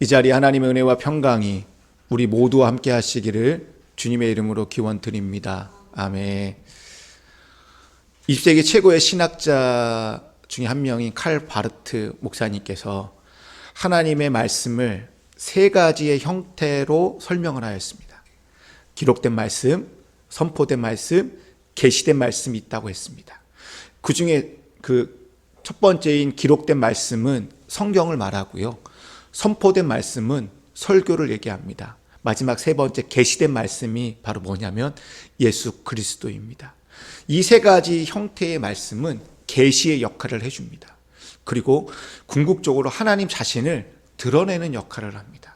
이 자리 하나님의 은혜와 평강이 우리 모두와 함께 하시기를 주님의 이름으로 기원 드립니다. 아멘. 20세기 최고의 신학자 중에 한 명인 칼 바르트 목사님께서 하나님의 말씀을 세 가지의 형태로 설명을 하였습니다. 기록된 말씀, 선포된 말씀, 계시된 말씀이 있다고 했습니다. 그 중에 그 첫 번째인 기록된 말씀은 성경을 말하고요. 선포된 말씀은 설교를 얘기합니다. 마지막 세 번째 계시된 말씀이 바로 뭐냐면 예수 그리스도입니다. 이 세 가지 형태의 말씀은 계시의 역할을 해 줍니다. 그리고 궁극적으로 하나님 자신을 드러내는 역할을 합니다.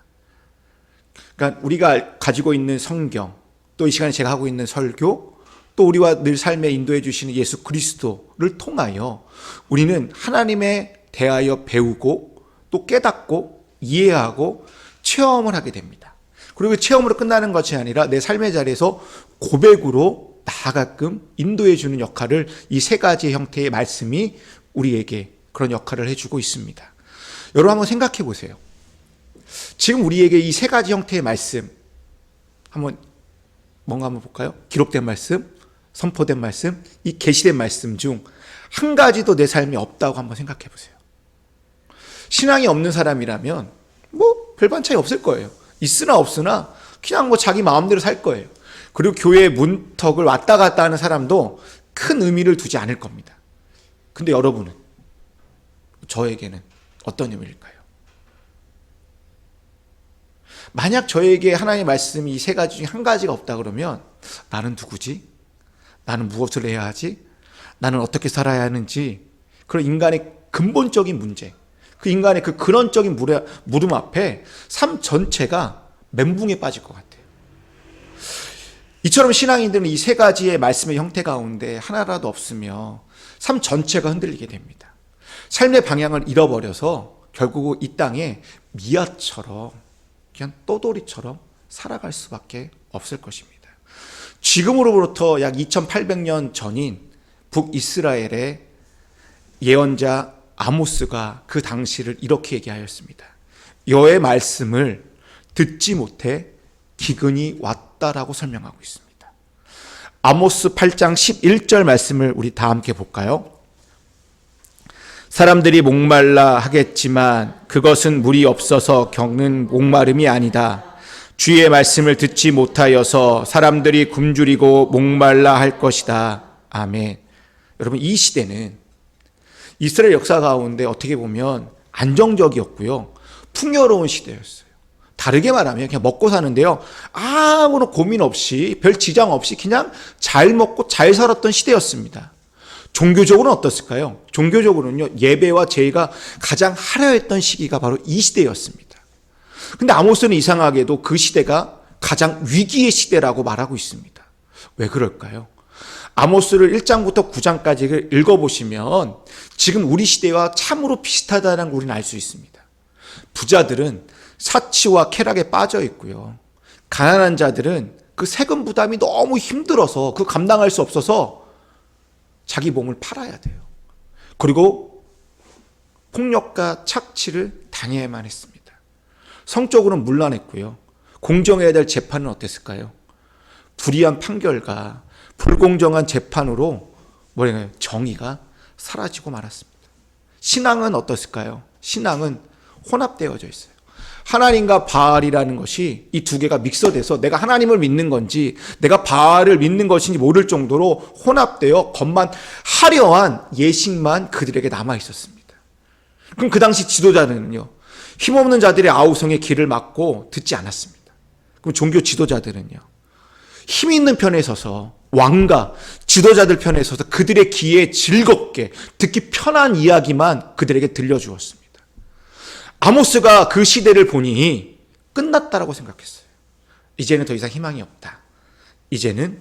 그러니까 우리가 가지고 있는 성경, 또 이 시간에 제가 하고 있는 설교, 또 우리와 늘 삶에 인도해 주시는 예수 그리스도를 통하여 우리는 하나님에 대하여 배우고 또 깨닫고 이해하고 체험을 하게 됩니다. 그리고 체험으로 끝나는 것이 아니라 내 삶의 자리에서 고백으로 나가끔 인도해 주는 역할을 이 세 가지 형태의 말씀이 우리에게 그런 역할을 해주고 있습니다. 여러분 한번 생각해 보세요. 지금 우리에게 이 세 가지 형태의 말씀 한번 뭔가 한번 볼까요? 기록된 말씀, 선포된 말씀, 이 계시된 말씀 중 한 가지도 내 삶에 없다고 한번 생각해 보세요. 신앙이 없는 사람이라면 뭐 별반 차이 없을 거예요. 있으나 없으나 그냥 뭐 자기 마음대로 살 거예요. 그리고 교회 문턱을 왔다 갔다 하는 사람도 큰 의미를 두지 않을 겁니다. 근데 여러분은 저에게는 어떤 의미일까요? 만약 저에게 하나님의 말씀이 이 세 가지 중에 한 가지가 없다 그러면 나는 누구지? 나는 무엇을 해야 하지? 나는 어떻게 살아야 하는지 그런 인간의 근본적인 문제 그 인간의 그 근원적인 물음 앞에 삶 전체가 멘붕에 빠질 것 같아요. 이처럼 신앙인들은 이 세 가지의 말씀의 형태 가운데 하나라도 없으며 삶 전체가 흔들리게 됩니다. 삶의 방향을 잃어버려서 결국 이 땅에 미아처럼 그냥 떠돌이처럼 살아갈 수밖에 없을 것입니다. 지금으로부터 약 2800년 전인 북이스라엘의 예언자 아모스가 그 당시를 이렇게 얘기하였습니다. 여의 말씀을 듣지 못해 기근이 왔다라고 설명하고 있습니다. 아모스 8장 11절 말씀을 우리 다 함께 볼까요? 사람들이 목말라 하겠지만 그것은 물이 없어서 겪는 목마름이 아니다. 주의 말씀을 듣지 못하여서 사람들이 굶주리고 목말라 할 것이다. 아멘. 여러분, 이 시대는 이스라엘 역사 가운데 어떻게 보면 안정적이었고요. 풍요로운 시대였어요. 다르게 말하면 그냥 먹고 사는데요. 아무런 고민 없이, 별 지장 없이 그냥 잘 먹고 잘 살았던 시대였습니다. 종교적으로는 어떻을까요? 종교적으로는요, 예배와 제의가 가장 화려했던 시기가 바로 이 시대였습니다. 근데 아모스는 이상하게도 그 시대가 가장 위기의 시대라고 말하고 있습니다. 왜 그럴까요? 아모스를 1장부터 9장까지 읽어보시면 지금 우리 시대와 참으로 비슷하다는 걸 우리는 알 수 있습니다. 부자들은 사치와 쾌락에 빠져 있고요. 가난한 자들은 그 세금 부담이 너무 힘들어서 그 감당할 수 없어서 자기 몸을 팔아야 돼요. 그리고 폭력과 착취를 당해야만 했습니다. 성적으로는 물란했고요. 공정해야 될 재판은 어땠을까요? 불이한 판결과 불공정한 재판으로 뭐래요? 정의가 사라지고 말았습니다. 신앙은 어떻을까요? 신앙은 혼합되어져 있어요. 하나님과 바알이라는 것이 이 두 개가 믹서돼서 내가 하나님을 믿는 건지 내가 바알을 믿는 것인지 모를 정도로 혼합되어 겉만 화려한 예식만 그들에게 남아 있었습니다. 그럼 그 당시 지도자들은요. 힘없는 자들의 아우성의 길을 막고 듣지 않았습니다. 그럼 종교 지도자들은요. 힘 있는 편에 서서 왕가 지도자들 편에 서서 그들의 귀에 즐겁게 듣기 편한 이야기만 그들에게 들려주었습니다. 아모스가 그 시대를 보니 끝났다라고 생각했어요. 이제는 더 이상 희망이 없다. 이제는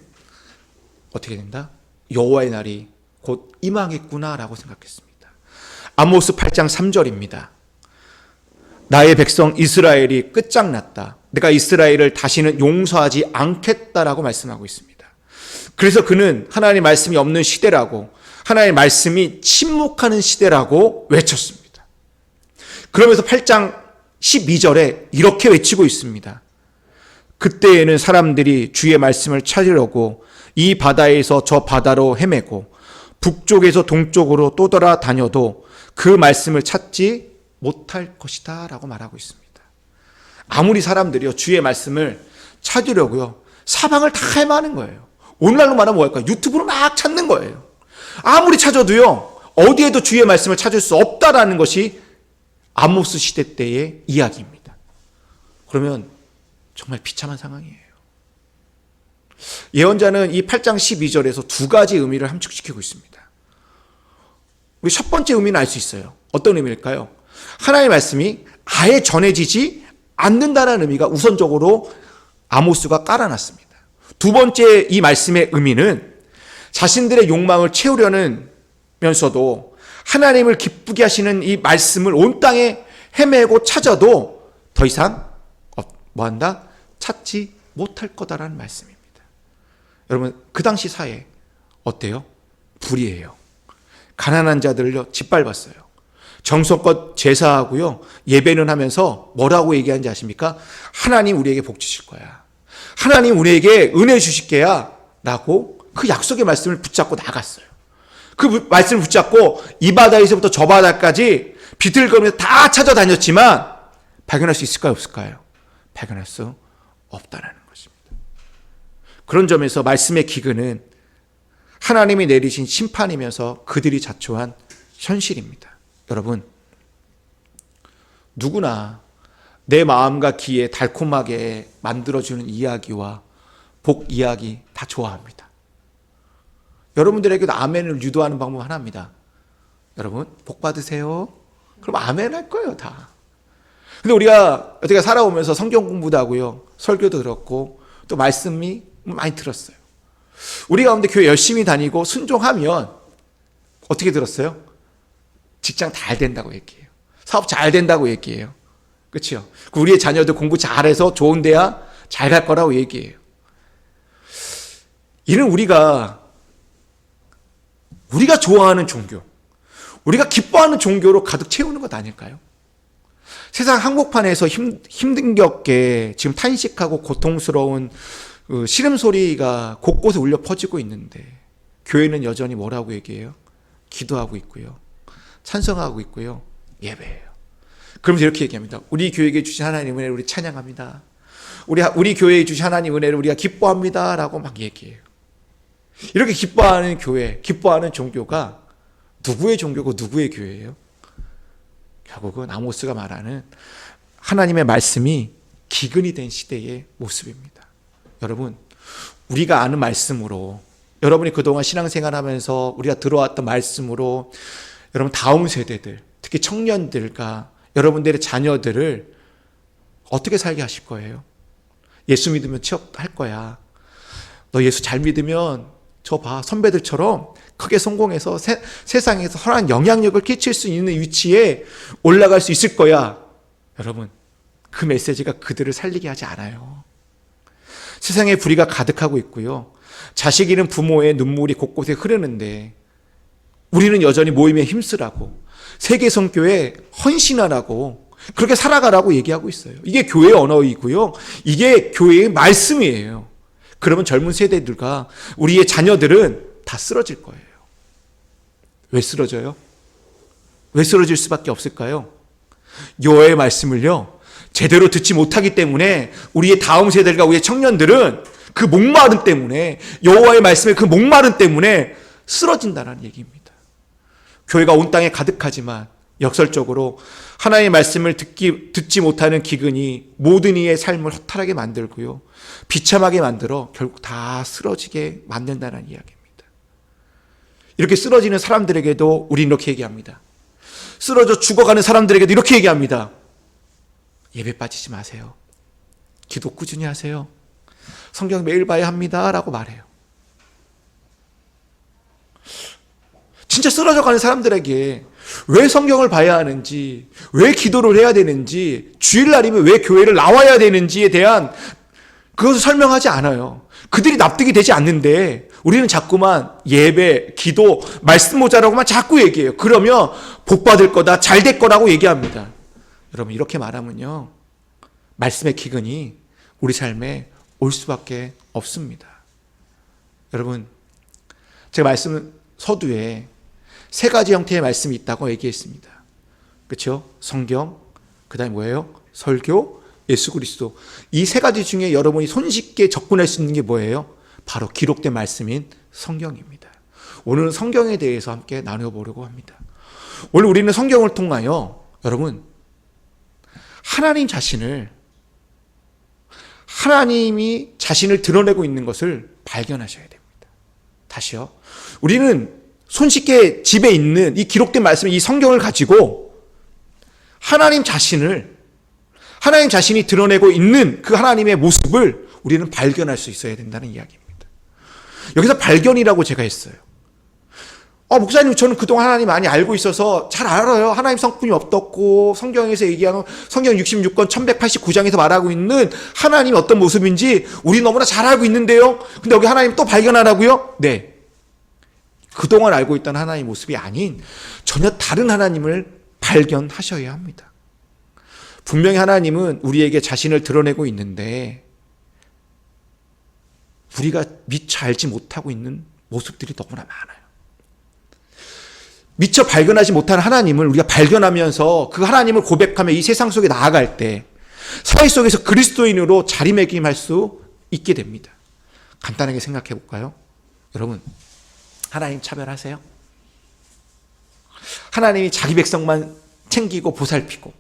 어떻게 된다? 여호와의 날이 곧 임하겠구나라고 생각했습니다. 아모스 8장 3절입니다. 나의 백성 이스라엘이 끝장났다. 내가 이스라엘을 다시는 용서하지 않겠다라고 말씀하고 있습니다. 그래서 그는 하나님의 말씀이 없는 시대라고 하나님의 말씀이 침묵하는 시대라고 외쳤습니다. 그러면서 8장 12절에 이렇게 외치고 있습니다. 그때에는 사람들이 주의 말씀을 찾으려고 이 바다에서 저 바다로 헤매고 북쪽에서 동쪽으로 또 돌아다녀도 그 말씀을 찾지 못할 것이다 라고 말하고 있습니다. 아무리 사람들이요 주의 말씀을 찾으려고요 사방을 다 헤매는 거예요. 오늘날로 말하면 뭐할까요? 유튜브로 막 찾는 거예요. 아무리 찾아도요 어디에도 주의 말씀을 찾을 수 없다라는 것이 아모스 시대 때의 이야기입니다. 그러면 정말 비참한 상황이에요. 예언자는 이 8장 12절에서 두 가지 의미를 함축시키고 있습니다. 우리 첫 번째 의미는 알 수 있어요. 어떤 의미일까요? 하나님의 말씀이 아예 전해지지 않는다는 의미가 우선적으로 아모스가 깔아놨습니다. 두 번째 이 말씀의 의미는 자신들의 욕망을 채우려는 면서도 하나님을 기쁘게 하시는 이 말씀을 온 땅에 헤매고 찾아도 더 이상 어, 뭐한다? 찾지 못할 거다라는 말씀입니다. 여러분 그 당시 사회 어때요? 불이에요. 가난한 자들을요 짓밟았어요. 정성껏 제사하고요 예배는 하면서 뭐라고 얘기하는지 아십니까? 하나님 우리에게 복 주실 거야. 하나님 우리에게 은혜 주실 게야. 라고 그 약속의 말씀을 붙잡고 나갔어요. 그 말씀을 붙잡고 이 바다에서부터 저 바다까지 비틀거리면서 다 찾아다녔지만 발견할 수 있을까요? 없을까요? 발견할 수 없다는 것입니다. 그런 점에서 말씀의 기근은 하나님이 내리신 심판이면서 그들이 자초한 현실입니다. 여러분, 누구나 내 마음과 귀에 달콤하게 만들어주는 이야기와 복 이야기 다 좋아합니다. 여러분들에게도 아멘을 유도하는 방법 하나입니다. 여러분, 복 받으세요. 그럼 아멘 할 거예요, 다. 근데 우리가 어떻게 살아오면서 성경 공부도 하고요. 설교도 들었고, 또 말씀이 많이 들었어요. 우리 가운데 교회 열심히 다니고 순종하면 어떻게 들었어요? 직장 잘 된다고 얘기해요. 사업 잘 된다고 얘기해요. 그렇죠? 우리의 자녀들 공부 잘해서 좋은 대학 잘 갈 거라고 얘기해요. 이는 우리가 우리가 좋아하는 종교, 우리가 기뻐하는 종교로 가득 채우는 것 아닐까요? 세상 한복판에서 힘, 힘든 겹게 지금 탄식하고 고통스러운 그 시름 소리가 곳곳에 울려 퍼지고 있는데 교회는 여전히 뭐라고 얘기해요? 기도하고 있고요. 찬성하고 있고요. 예배해요. 그러면서 이렇게 얘기합니다. 우리 교회에 주신 하나님 은혜를 우리 찬양합니다. 우리 우리 교회에 주신 하나님 은혜를 우리가 기뻐합니다 라고 막 얘기해요. 이렇게 기뻐하는 교회, 기뻐하는 종교가 누구의 종교고 누구의 교회예요? 결국은 아모스가 말하는 하나님의 말씀이 기근이 된 시대의 모습입니다. 여러분, 우리가 아는 말씀으로 여러분이 그동안 신앙생활 하면서 우리가 들어왔던 말씀으로 여러분 다음 세대들, 특히 청년들과 여러분들의 자녀들을 어떻게 살게 하실 거예요? 예수 믿으면 취업할 거야. 너 예수 잘 믿으면 저 봐, 선배들처럼 크게 성공해서 세, 세상에서 선한 영향력을 끼칠 수 있는 위치에 올라갈 수 있을 거야. 여러분, 그 메시지가 그들을 살리게 하지 않아요. 세상에 불의가 가득하고 있고요. 자식 잃은 부모의 눈물이 곳곳에 흐르는데 우리는 여전히 모임에 힘쓰라고 세계 성교에 헌신하라고 그렇게 살아가라고 얘기하고 있어요. 이게 교회의 언어이고요. 이게 교회의 말씀이에요. 그러면 젊은 세대들과 우리의 자녀들은 다 쓰러질 거예요. 왜 쓰러져요? 왜 쓰러질 수밖에 없을까요? 여호와의 말씀을요. 제대로 듣지 못하기 때문에 우리의 다음 세대들과 우리의 청년들은 그 목마름 때문에 여호와의 말씀의 그 목마름 때문에 쓰러진다는 얘기입니다. 교회가 온 땅에 가득하지만 역설적으로 하나님의 말씀을 듣기, 듣지 못하는 기근이 모든 이의 삶을 허탈하게 만들고요. 비참하게 만들어 결국 다 쓰러지게 만든다는 이야기입니다. 이렇게 쓰러지는 사람들에게도 우리 이렇게 얘기합니다. 쓰러져 죽어가는 사람들에게도 이렇게 얘기합니다. 예배 빠지지 마세요. 기도 꾸준히 하세요. 성경 매일 봐야 합니다. 라고 말해요. 진짜 쓰러져 가는 사람들에게 왜 성경을 봐야 하는지, 왜 기도를 해야 되는지, 주일날이면 왜 교회를 나와야 되는지에 대한 그것을 설명하지 않아요. 그들이 납득이 되지 않는데 우리는 자꾸만 예배, 기도, 말씀 모자라고만 자꾸 얘기해요. 그러면 복 받을 거다, 잘 될 거라고 얘기합니다. 여러분 이렇게 말하면요. 말씀의 기근이 우리 삶에 올 수밖에 없습니다. 여러분 제가 말씀 서두에 세 가지 형태의 말씀이 있다고 얘기했습니다. 그렇죠? 성경, 그다음에 뭐예요? 설교, 예수 그리스도. 이 세 가지 중에 여러분이 손쉽게 접근할 수 있는 게 뭐예요? 바로 기록된 말씀인 성경입니다. 오늘은 성경에 대해서 함께 나눠보려고 합니다. 오늘 우리는 성경을 통하여 여러분 하나님 자신을 하나님이 자신을 드러내고 있는 것을 발견하셔야 됩니다. 다시요. 우리는 손쉽게 집에 있는 이 기록된 말씀, 이 성경을 가지고 하나님 자신을 하나님 자신이 드러내고 있는 그 하나님의 모습을 우리는 발견할 수 있어야 된다는 이야기입니다. 여기서 발견이라고 제가 했어요. 어, 목사님, 저는 그동안 하나님 많이 알고 있어서 잘 알아요. 하나님 성품이 어떻고, 성경에서 얘기하는, 성경 66권 1189장에서 말하고 있는 하나님이 어떤 모습인지 우리 너무나 잘 알고 있는데요. 근데 여기 하나님 또 발견하라고요? 네. 그동안 알고 있던 하나님의 모습이 아닌 전혀 다른 하나님을 발견하셔야 합니다. 분명히 하나님은 우리에게 자신을 드러내고 있는데, 우리가 미처 알지 못하고 있는 모습들이 너무나 많아요. 미처 발견하지 못한 하나님을 우리가 발견하면서 그 하나님을 고백하며 이 세상 속에 나아갈 때 사회 속에서 그리스도인으로 자리매김할 수 있게 됩니다. 간단하게 생각해 볼까요? 여러분, 하나님 차별하세요? 하나님이 자기 백성만 챙기고 보살피고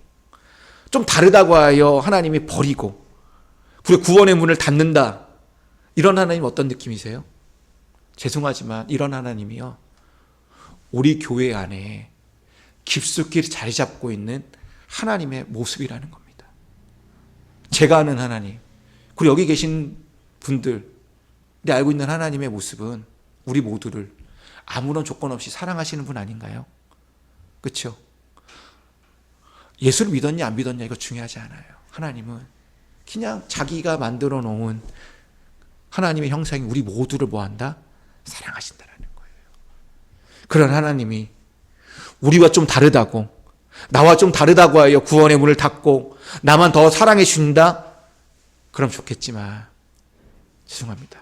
좀 다르다고 하여 하나님이 버리고 그리고 구원의 문을 닫는다. 이런 하나님 어떤 느낌이세요? 죄송하지만 이런 하나님이요. 우리 교회 안에 깊숙이 자리 잡고 있는 하나님의 모습이라는 겁니다. 제가 아는 하나님, 그리고 여기 계신 분들이 알고 있는 하나님의 모습은 우리 모두를 아무런 조건 없이 사랑하시는 분 아닌가요? 그렇죠? 예수를 믿었냐 안 믿었냐 이거 중요하지 않아요. 하나님은 그냥 자기가 만들어 놓은 하나님의 형상이 우리 모두를 뭐한다? 사랑하신다라는 거예요. 그런 하나님이 우리와 좀 다르다고 나와 좀 다르다고 하여 구원의 문을 닫고 나만 더 사랑해 주신다? 그럼 좋겠지만 죄송합니다.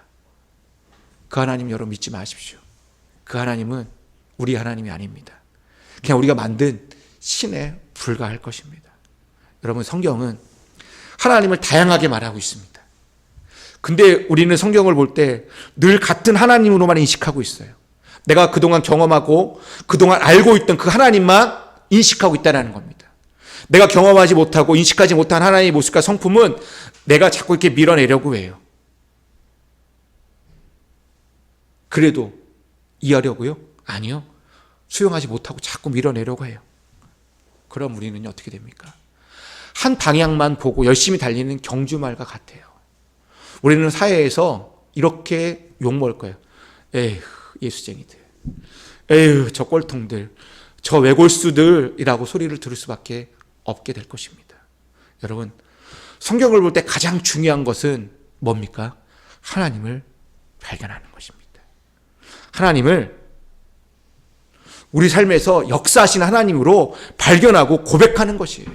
그 하나님 여러분 믿지 마십시오. 그 하나님은 우리 하나님이 아닙니다. 그냥 우리가 만든 신에 불과할 것입니다. 여러분 성경은 하나님을 다양하게 말하고 있습니다. 근데 우리는 성경을 볼 때 늘 같은 하나님으로만 인식하고 있어요. 내가 그동안 경험하고 그동안 알고 있던 그 하나님만 인식하고 있다는 겁니다. 내가 경험하지 못하고 인식하지 못한 하나님의 모습과 성품은 내가 자꾸 이렇게 밀어내려고 해요. 그래도 이해하려고요? 아니요. 수용하지 못하고 자꾸 밀어내려고 해요. 그럼 우리는 어떻게 됩니까? 한 방향만 보고 열심히 달리는 경주말과 같아요. 우리는 사회에서 이렇게 욕먹을 거예요. 에휴, 예수쟁이들. 에휴, 저 꼴통들. 저 외골수들이라고 소리를 들을 수밖에 없게 될 것입니다. 여러분, 성경을 볼 때 가장 중요한 것은 뭡니까? 하나님을 발견하는 것입니다. 하나님을 우리 삶에서 역사하신 하나님으로 발견하고 고백하는 것이에요.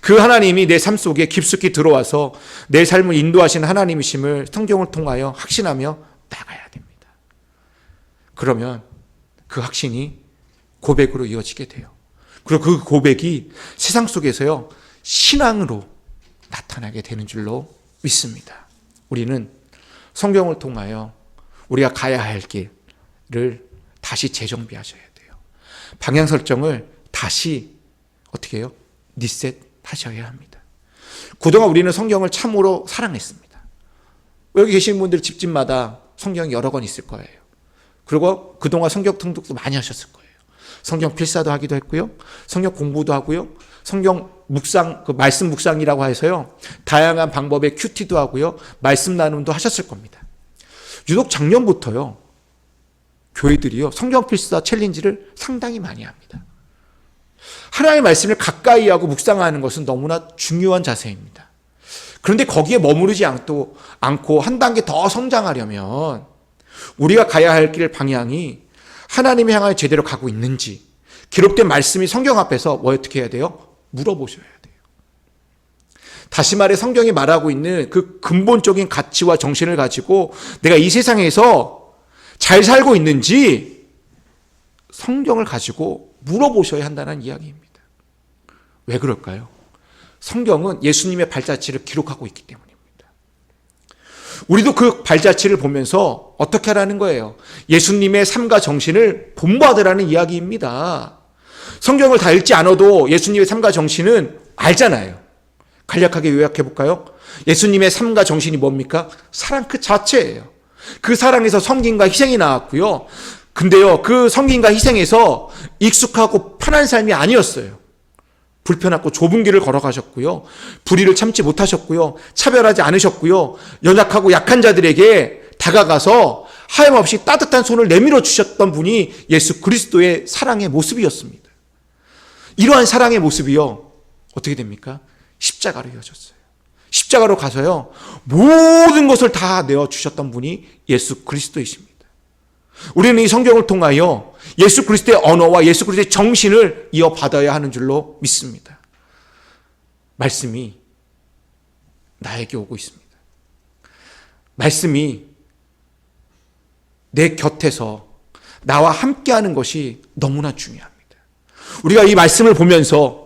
그 하나님이 내 삶 속에 깊숙이 들어와서 내 삶을 인도하시는 하나님이심을 성경을 통하여 확신하며 나가야 됩니다. 그러면 그 확신이 고백으로 이어지게 돼요. 그리고 그 고백이 세상 속에서요, 신앙으로 나타나게 되는 줄로 믿습니다. 우리는 성경을 통하여 우리가 가야 할 길 을 다시 재정비하셔야 돼요. 방향 설정을 다시 어떻게 해요? 리셋 하셔야 합니다. 그동안 우리는 성경을 참으로 사랑했습니다. 여기 계신 분들 집집마다 성경이 여러 권 있을 거예요. 그리고 그동안 성경 통독도 많이 하셨을 거예요. 성경 필사도 하기도 했고요. 성경 공부도 하고요. 성경 묵상, 그 말씀 묵상이라고 해서요. 다양한 방법의 큐티도 하고요. 말씀 나눔도 하셨을 겁니다. 유독 작년부터요. 교회들이요. 성경 필사 챌린지를 상당히 많이 합니다. 하나님의 말씀을 가까이 하고 묵상하는 것은 너무나 중요한 자세입니다. 그런데 거기에 머무르지 않고, 한 단계 더 성장하려면 우리가 가야 할 길 방향이 하나님을 향하여 제대로 가고 있는지 기록된 말씀이 성경 앞에서 뭐 어떻게 해야 돼요? 물어보셔야 돼요. 다시 말해 성경이 말하고 있는 그 근본적인 가치와 정신을 가지고 내가 이 세상에서 잘 살고 있는지 성경을 가지고 물어보셔야 한다는 이야기입니다. 왜 그럴까요? 성경은 예수님의 발자취를 기록하고 있기 때문입니다. 우리도 그 발자취를 보면서 어떻게 하라는 거예요? 예수님의 삶과 정신을 본받으라는 이야기입니다. 성경을 다 읽지 않아도 예수님의 삶과 정신은 알잖아요. 간략하게 요약해 볼까요? 예수님의 삶과 정신이 뭡니까? 사랑 그 자체예요. 그 사랑에서 성김과 희생이 나왔고요. 근데요, 그 성김과 희생에서 익숙하고 편한 삶이 아니었어요. 불편하고 좁은 길을 걸어가셨고요. 불의를 참지 못하셨고요. 차별하지 않으셨고요. 연약하고 약한 자들에게 다가가서 하염없이 따뜻한 손을 내밀어 주셨던 분이 예수 그리스도의 사랑의 모습이었습니다. 이러한 사랑의 모습이요. 어떻게 됩니까? 십자가로 이어졌어요. 십자가로 가서요. 모든 것을 다 내어 주셨던 분이 예수 그리스도이십니다. 우리는 이 성경을 통하여 예수 그리스도의 언어와 예수 그리스도의 정신을 이어받아야 하는 줄로 믿습니다. 말씀이 나에게 오고 있습니다. 말씀이 내 곁에서 나와 함께하는 것이 너무나 중요합니다. 우리가 이 말씀을 보면서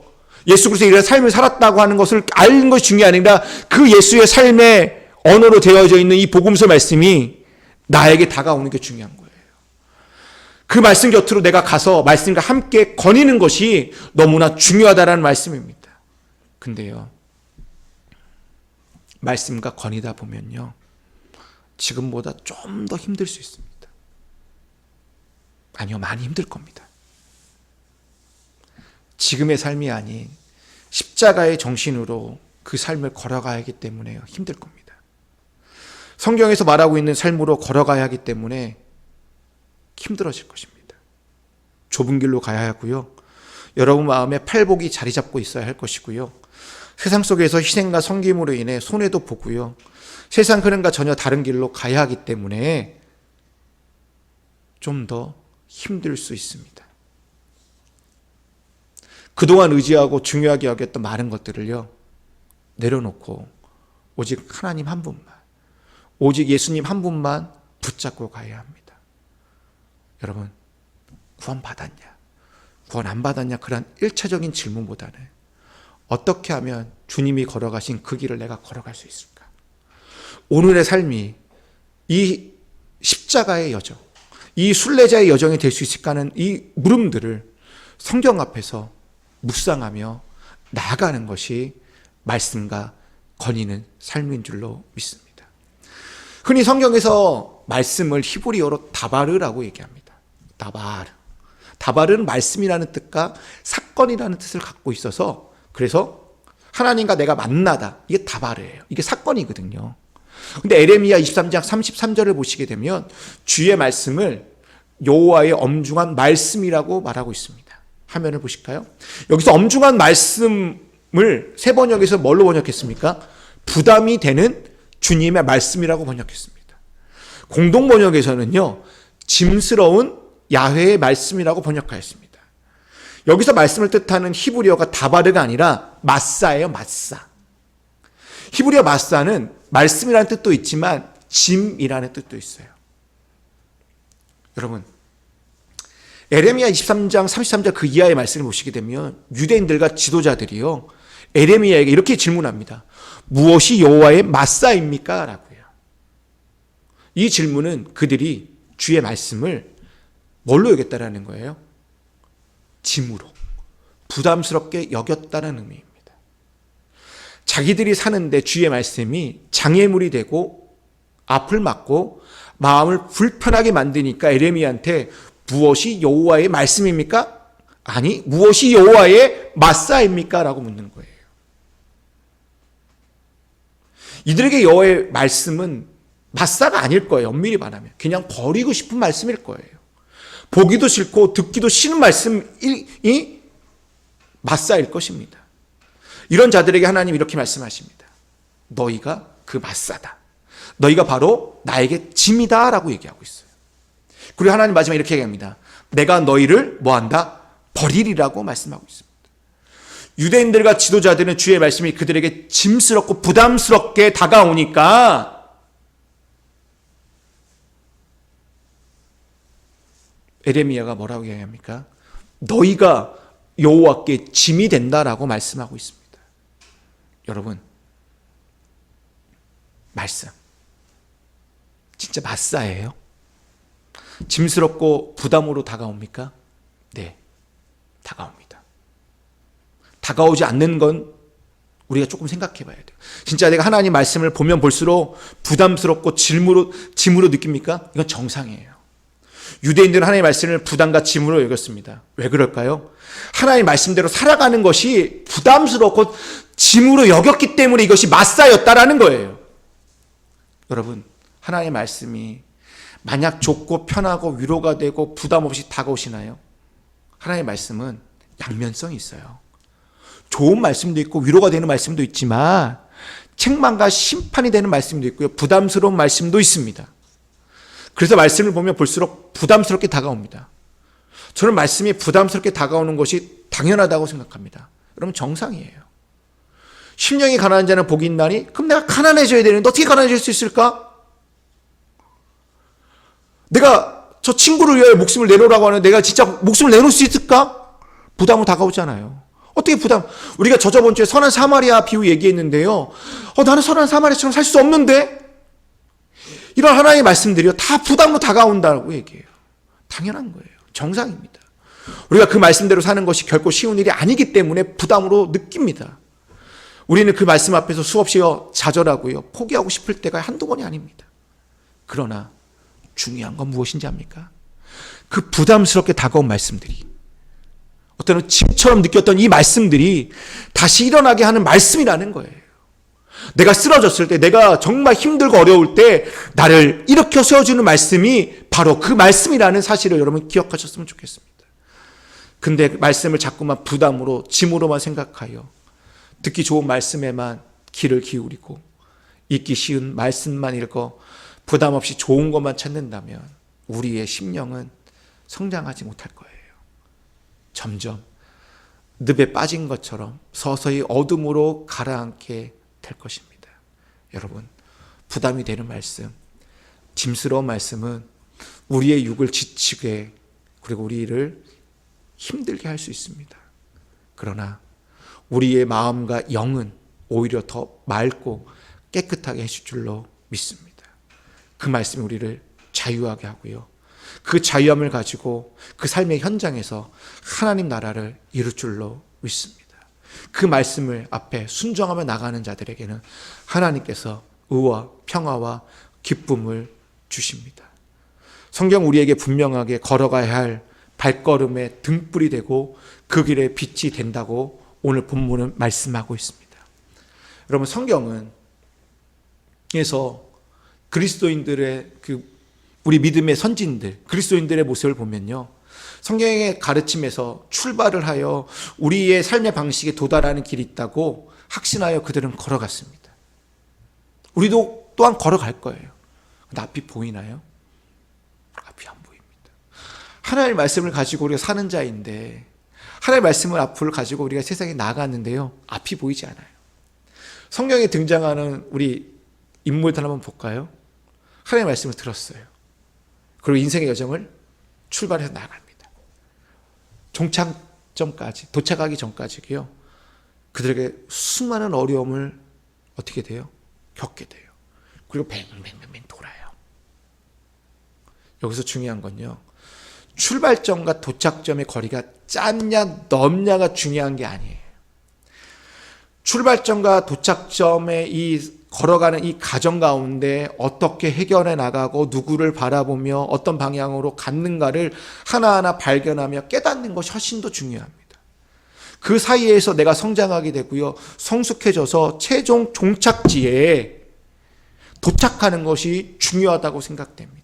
예수 그리스도의 이런 삶을 살았다고 하는 것을 아는 것이 중요한 아니라 그 예수의 삶의 언어로 되어져 있는 이 복음서 말씀이 나에게 다가오는 게 중요한 거예요. 그 말씀 곁으로 내가 가서 말씀과 함께 거니는 것이 너무나 중요하다라는 말씀입니다. 근데요. 말씀과 거니다 보면요. 지금보다 좀 더 힘들 수 있습니다. 아니요, 많이 힘들 겁니다. 지금의 삶이 아닌 십자가의 정신으로 그 삶을 걸어가야 하기 때문에 힘들 겁니다. 성경에서 말하고 있는 삶으로 걸어가야 하기 때문에 힘들어질 것입니다. 좁은 길로 가야 하고요. 여러분 마음에 팔복이 자리 잡고 있어야 할 것이고요. 세상 속에서 희생과 섬김으로 인해 손해도 보고요. 세상 흐름과 전혀 다른 길로 가야 하기 때문에 좀 더 힘들 수 있습니다. 그동안 의지하고 중요하게 여겼던 많은 것들을요, 내려놓고 오직 하나님 한 분만, 오직 예수님 한 분만 붙잡고 가야 합니다. 여러분, 구원 받았냐? 구원 안 받았냐? 그런 일차적인 질문보다는 어떻게 하면 주님이 걸어가신 그 길을 내가 걸어갈 수 있을까? 오늘의 삶이 이 십자가의 여정, 이 순례자의 여정이 될 수 있을까 하는 이 물음들을 성경 앞에서 묵상하며 나아가는 것이 말씀과 건의는 삶인 줄로 믿습니다. 흔히 성경에서 말씀을 히브리어로 다바르라고 얘기합니다. 다바르. 다바르는 말씀이라는 뜻과 사건이라는 뜻을 갖고 있어서 그래서 하나님과 내가 만나다. 이게 다바르예요. 이게 사건이거든요. 근데 에레미야 23장 33절을 보시게 되면 주의 말씀을 여호와의 엄중한 말씀이라고 말하고 있습니다. 화면을 보실까요? 여기서 엄중한 말씀을 세 번역에서 뭘로 번역했습니까? 부담이 되는 주님의 말씀이라고 번역했습니다. 공동 번역에서는요, 짐스러운 야훼의 말씀이라고 번역하였습니다. 여기서 말씀을 뜻하는 히브리어가 다바르가 아니라 마사예요, 마사. 히브리어 마사는 말씀이라는 뜻도 있지만 짐이라는 뜻도 있어요. 여러분, 에레미야 23장 33절 그 이하의 말씀을 보시게 되면 유대인들과 지도자들이요. 에레미야에게 이렇게 질문합니다. 무엇이 여호와의 마사입니까? 라고요. 이 질문은 그들이 주의 말씀을 뭘로 여겼다라는 거예요? 짐으로 부담스럽게 여겼다는 의미입니다. 자기들이 사는데 주의 말씀이 장애물이 되고 앞을 막고 마음을 불편하게 만드니까 에레미야한테 무엇이 여호와의 말씀입니까? 아니, 무엇이 여호와의 마사입니까? 라고 묻는 거예요. 이들에게 여호와의 말씀은 마사가 아닐 거예요. 엄밀히 말하면. 그냥 버리고 싶은 말씀일 거예요. 보기도 싫고 듣기도 싫은 말씀이 마사일 것입니다. 이런 자들에게 하나님 이렇게 말씀하십니다. 너희가 그 마사다. 너희가 바로 나에게 짐이다. 라고 얘기하고 있어요. 그리고 하나님 마지막에 이렇게 얘기합니다. 내가 너희를 뭐한다? 버리리라고 말씀하고 있습니다. 유대인들과 지도자들은 주의 말씀이 그들에게 짐스럽고 부담스럽게 다가오니까 에레미야가 뭐라고 이야기합니까? 너희가 여호와께 짐이 된다라고 말씀하고 있습니다. 여러분 말씀 진짜 맞사예요? 짐스럽고 부담으로 다가옵니까? 네, 다가옵니다. 다가오지 않는 건 우리가 조금 생각해 봐야 돼요. 진짜 내가 하나님 말씀을 보면 볼수록 부담스럽고 짐으로, 짐으로 느낍니까? 이건 정상이에요. 유대인들은 하나님의 말씀을 부담과 짐으로 여겼습니다. 왜 그럴까요? 하나님의 말씀대로 살아가는 것이 부담스럽고 짐으로 여겼기 때문에 이것이 맞사였다라는 거예요. 여러분, 하나님의 말씀이 만약 좁고 편하고 위로가 되고 부담 없이 다가오시나요? 하나님의 말씀은 양면성이 있어요. 좋은 말씀도 있고 위로가 되는 말씀도 있지만 책망과 심판이 되는 말씀도 있고요. 부담스러운 말씀도 있습니다. 그래서 말씀을 보면 볼수록 부담스럽게 다가옵니다. 저는 말씀이 부담스럽게 다가오는 것이 당연하다고 생각합니다. 여러분 정상이에요. 심령이 가난한 자는 복이 있나니 그럼 내가 가난해져야 되는데 어떻게 가난해질 수 있을까? 내가 저 친구를 위하여 목숨을 내놓으라고 하는 내가 진짜 목숨을 내놓을 수 있을까? 부담은 다가오잖아요. 어떻게 부담? 우리가 저저번 주에 선한 사마리아 비유 얘기했는데요. 어, 나는 선한 사마리아처럼 살 수 없는데? 이런 하나님의 말씀들이요. 다 부담으로 다가온다고 얘기해요. 당연한 거예요. 정상입니다. 우리가 그 말씀대로 사는 것이 결코 쉬운 일이 아니기 때문에 부담으로 느낍니다. 우리는 그 말씀 앞에서 수없이 좌절하고요. 포기하고 싶을 때가 한두 번이 아닙니다. 그러나 중요한 건 무엇인지 압니까? 그 부담스럽게 다가온 말씀들이 어떤 짐처럼 느꼈던 이 말씀들이 다시 일어나게 하는 말씀이라는 거예요. 내가 쓰러졌을 때, 내가 정말 힘들고 어려울 때 나를 일으켜 세워주는 말씀이 바로 그 말씀이라는 사실을 여러분 기억하셨으면 좋겠습니다. 근데 말씀을 자꾸만 부담으로, 짐으로만 생각하여 듣기 좋은 말씀에만 귀를 기울이고 읽기 쉬운 말씀만 읽어 부담 없이 좋은 것만 찾는다면 우리의 심령은 성장하지 못할 거예요. 점점 늪에 빠진 것처럼 서서히 어둠으로 가라앉게 될 것입니다. 여러분, 부담이 되는 말씀, 짐스러운 말씀은 우리의 육을 지치게 그리고 우리를 힘들게 할 수 있습니다. 그러나 우리의 마음과 영은 오히려 더 맑고 깨끗하게 해줄 줄로 믿습니다. 그 말씀이 우리를 자유하게 하고요. 그 자유함을 가지고 그 삶의 현장에서 하나님 나라를 이룰 줄로 믿습니다. 그 말씀을 앞에 순종하며 나가는 자들에게는 하나님께서 의와 평화와 기쁨을 주십니다. 성경 우리에게 분명하게 걸어가야 할 발걸음의 등불이 되고 그 길에 빛이 된다고 오늘 본문은 말씀하고 있습니다. 여러분 성경은 에서 그리스도인들의 그 우리 믿음의 선진들, 그리스도인들의 모습을 보면요. 성경의 가르침에서 출발을 하여 우리의 삶의 방식에 도달하는 길이 있다고 확신하여 그들은 걸어갔습니다. 우리도 또한 걸어갈 거예요. 근데 앞이 보이나요? 앞이 안 보입니다. 하나님의 말씀을 가지고 우리가 사는 자인데 하나님의 말씀을 앞을 가지고 우리가 세상에 나갔는데요. 앞이 보이지 않아요. 성경에 등장하는 우리 인물들 한번 볼까요? 하나님의 말씀을 들었어요. 그리고 인생의 여정을 출발해서 나갑니다. 종착점까지, 도착하기 전까지요. 그들에게 수많은 어려움을 어떻게 돼요? 겪게 돼요. 그리고 뱅뱅뱅뱅 돌아요. 여기서 중요한 건요. 출발점과 도착점의 거리가 짧냐 넓냐가 중요한 게 아니에요. 출발점과 도착점의 이 걸어가는 이 가정 가운데 어떻게 해결해 나가고 누구를 바라보며 어떤 방향으로 갔는가를 하나하나 발견하며 깨닫는 것이 훨씬 더 중요합니다. 그 사이에서 내가 성장하게 되고요. 성숙해져서 최종 종착지에 도착하는 것이 중요하다고 생각됩니다.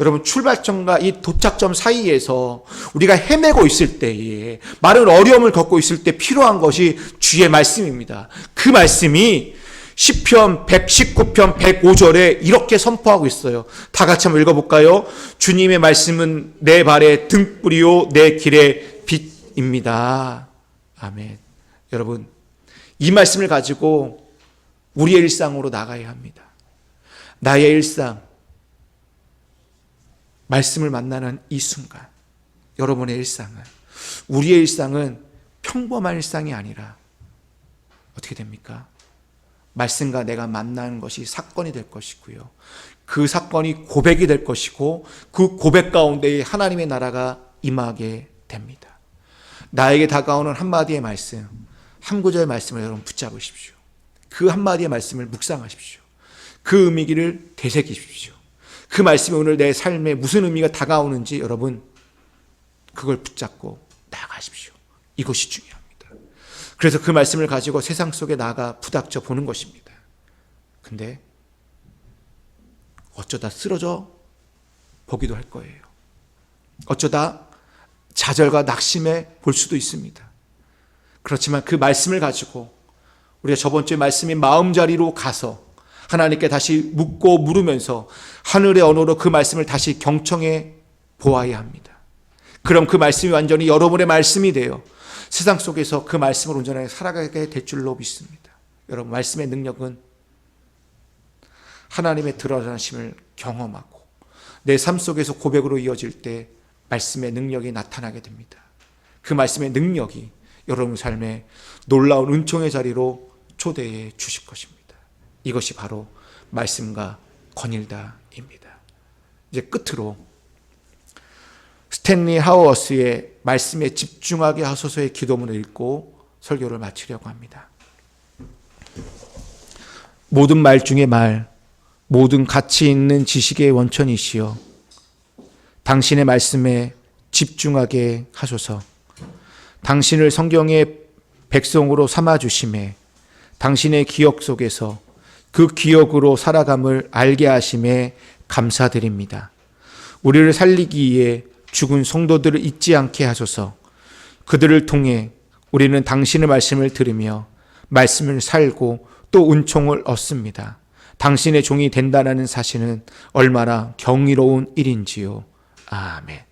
여러분 출발점과 이 도착점 사이에서 우리가 헤매고 있을 때에 많은 어려움을 겪고 있을 때 필요한 것이 주의 말씀입니다. 그 말씀이 시편 119편 105절에 이렇게 선포하고 있어요. 다 같이 한번 읽어볼까요? 주님의 말씀은 내 발의 등불이요 내 길의 빛입니다. 아멘. 여러분, 이 말씀을 가지고 우리의 일상으로 나가야 합니다. 나의 일상, 말씀을 만나는 이 순간, 여러분의 일상은, 우리의 일상은 평범한 일상이 아니라 어떻게 됩니까? 말씀과 내가 만나는 것이 사건이 될 것이고요. 그 사건이 고백이 될 것이고 그 고백 가운데 하나님의 나라가 임하게 됩니다. 나에게 다가오는 한마디의 말씀, 한 구절의 말씀을 여러분 붙잡으십시오. 그 한마디의 말씀을 묵상하십시오. 그 의미를 되새기십시오. 그 말씀이 오늘 내 삶에 무슨 의미가 다가오는지 여러분 그걸 붙잡고 나아가십시오. 이것이 중요합니다. 그래서 그 말씀을 가지고 세상 속에 나가 부닥쳐 보는 것입니다. 근데 어쩌다 쓰러져 보기도 할 거예요. 어쩌다 좌절과 낙심해 볼 수도 있습니다. 그렇지만 그 말씀을 가지고 우리가 저번 주에 말씀인 마음자리로 가서 하나님께 다시 묻고 물으면서 하늘의 언어로 그 말씀을 다시 경청해 보아야 합니다. 그럼 그 말씀이 완전히 여러분의 말씀이 되어 세상 속에서 그 말씀을 온전하게 살아가게 될 줄로 믿습니다. 여러분, 말씀의 능력은 하나님의 드러나심을 경험하고 내 삶 속에서 고백으로 이어질 때 말씀의 능력이 나타나게 됩니다. 그 말씀의 능력이 여러분 삶에 놀라운 은총의 자리로 초대해 주실 것입니다. 이것이 바로 말씀과 권일다입니다. 이제 끝으로 스탠리 하우어스의 말씀에 집중하게 하소서의 기도문을 읽고 설교를 마치려고 합니다. 모든 말 중에 말, 모든 가치 있는 지식의 원천이시여 당신의 말씀에 집중하게 하소서. 당신을 성경의 백성으로 삼아 주심에 당신의 기억 속에서 그 기억으로 살아감을 알게 하심에 감사드립니다. 우리를 살리기 위해 죽은 성도들을 잊지 않게 하소서. 그들을 통해 우리는 당신의 말씀을 들으며 말씀을 살고 또 은총을 얻습니다. 당신의 종이 된다는 사실은 얼마나 경이로운 일인지요. 아멘.